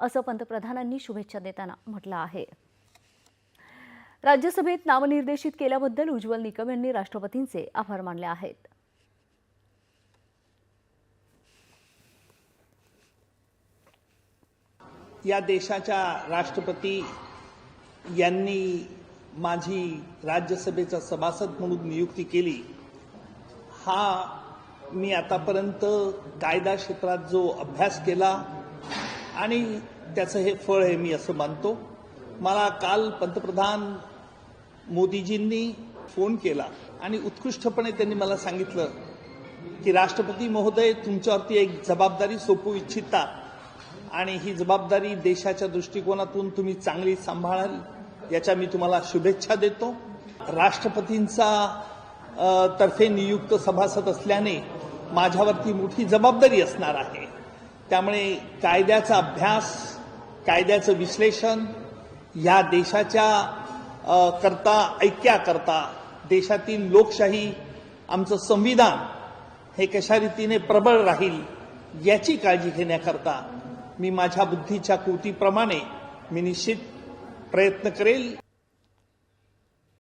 असं पंतप्रधानांनी शुभेच्छा देताना म्हटलं आहे. राज्यसभेत नामनिर्देशित केल्याबद्दल उज्ज्वल निकम यांनी राष्ट्रपतींचे आभार मानले आहेत. या देशाच्या राष्ट्रपती यांनी माझी राज्यसभेचा सभासद म्हणून नियुक्ती केली. हा मी आतापर्यंत कायदा क्षेत्रात जो अभ्यास केला आणि त्याचं हे फळ आहे मी असं मानतो. मला काल पंतप्रधान मोदीजींनी फोन केला आणि उत्कृष्टपणे त्यांनी मला सांगितलं की राष्ट्रपती महोदय तुमच्यावरती एक जबाबदारी सोपू इच्छिता आणि ही जबाबदारी देशाच्या दृष्टिकोनातून तुम्ही चांगली सांभाळाल याच्या मी तुम्हाला शुभेच्छा देतो. राष्ट्रपतींचा तर्फे नियुक्त सभासद असल्याने माझ्यावरती मोठी जबाबदारी असणार आहे. त्यामुळे कायद्याचा अभ्यास कायद्याचं विश्लेषण या देशाच्या अ, करता ऐक्याकरता देशातील लोकशाही आमचं संविधान हे कशा रीतीने प्रबळ राहील याची काळजी घेण्याकरता मी माझ्या बुद्धीच्या कृतीप्रमाणे मी निश्चित प्रयत्न करेल.